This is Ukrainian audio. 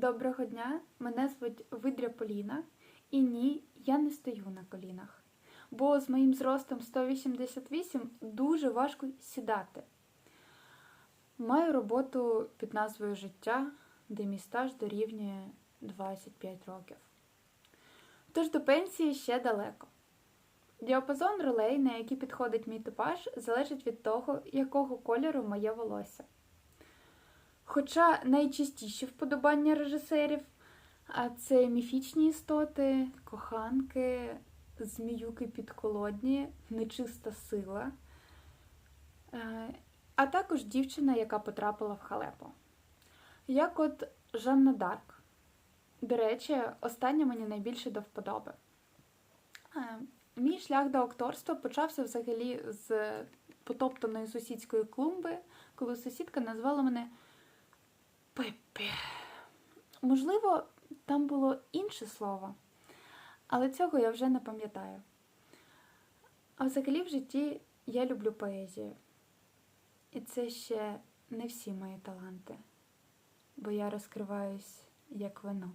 Доброго дня, мене звуть Видря Поліна, і ні, я не стою на колінах, бо з моїм зростом 188 дуже важко сідати. Маю роботу під назвою Життя, де мій стаж дорівнює 25 років. Тож до пенсії ще далеко. Діапазон ролей, на які підходить мій типаж, залежить від того, якого кольору моє волосся. Хоча найчастіші вподобання режисерів це міфічні істоти, коханки, зміюки підколодні, нечиста сила, е, а також дівчина, яка потрапила в халепу. Як от Жанна Дарк. До речі, остання мені найбільше до вподоби. Е, Мій шлях до акторства почався взагалі з потоптаної сусідської клумби, коли сусідка назвала мене. Можливо, там було інше слово, але цього я вже не пам'ятаю. А взагалі в житті я люблю поезію. І це ще не всі мої таланти, бо я розкриваюсь як вино.